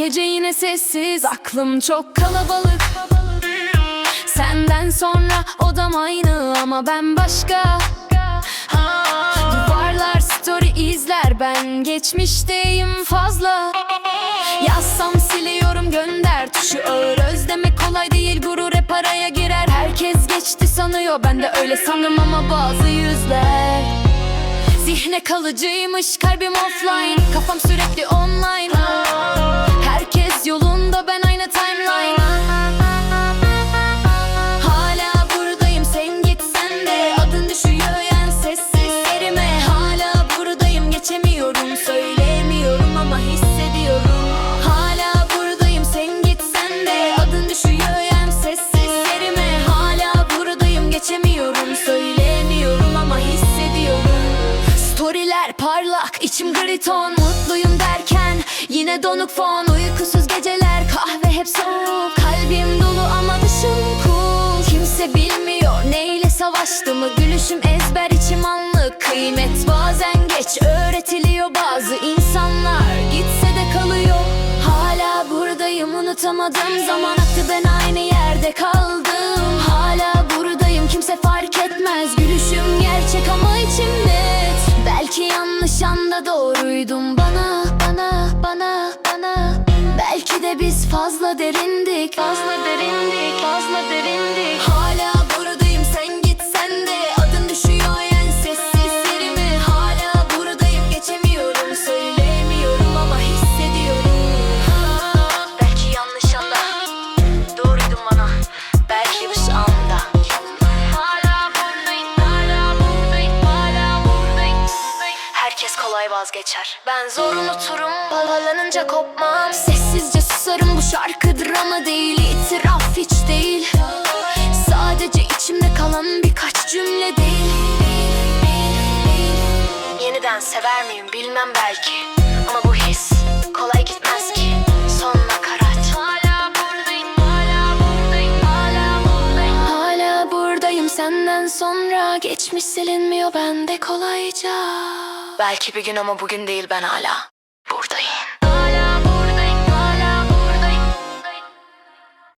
gece yine sessiz Aklım çok kalabalık. Senden sonra odam aynı ama ben başka. Duvarlar story izler ben geçmişteyim fazla. Yazsam siliyorum gönder tuşu ağır. Özlemek kolay değil gurur hep araya girer. Herkes geçti sanıyor ben de öyle sanırım ama bazı yüzler. Zihne kalıcıymış kalbim offline. Kafam sürekli online parlak içim gri ton Mutluyum derken yine donuk fon. Uykusuz geceler kahve hep soğuk. Kalbim dolu ama dışım cool Kimse bilmiyor neyle savaştığımı. Gülüşüm ezber içim anlık. Kıymet bazen geç öğretiliyor Bazı insanlar. Gitse de kalıyor Hala buradayım. Unutamadığım zaman aktı ben aynı yerde kaldım. Hala buradayım kimse fark doğruydum bana bana bana bana. Belki de biz fazla derindik. Fazla derindik fazla derindik. Hala kolay vazgeçer. Ben zor unuturum Bağlanınca kopmam. Sessizce susarım bu şarkı drama değil itiraf hiç değil. Sadece içimde kalan birkaç cümle değil. Yeniden sever miyim bilmem belki. Ama bu his kolay gitmez ki. Sonuna karaç Hala buradayım, hala buradayım, hala buradayım. Hala buradayım senden sonra Geçmiş silinmiyor. Bende kolayca Belki bir gün ama bugün değil ben hala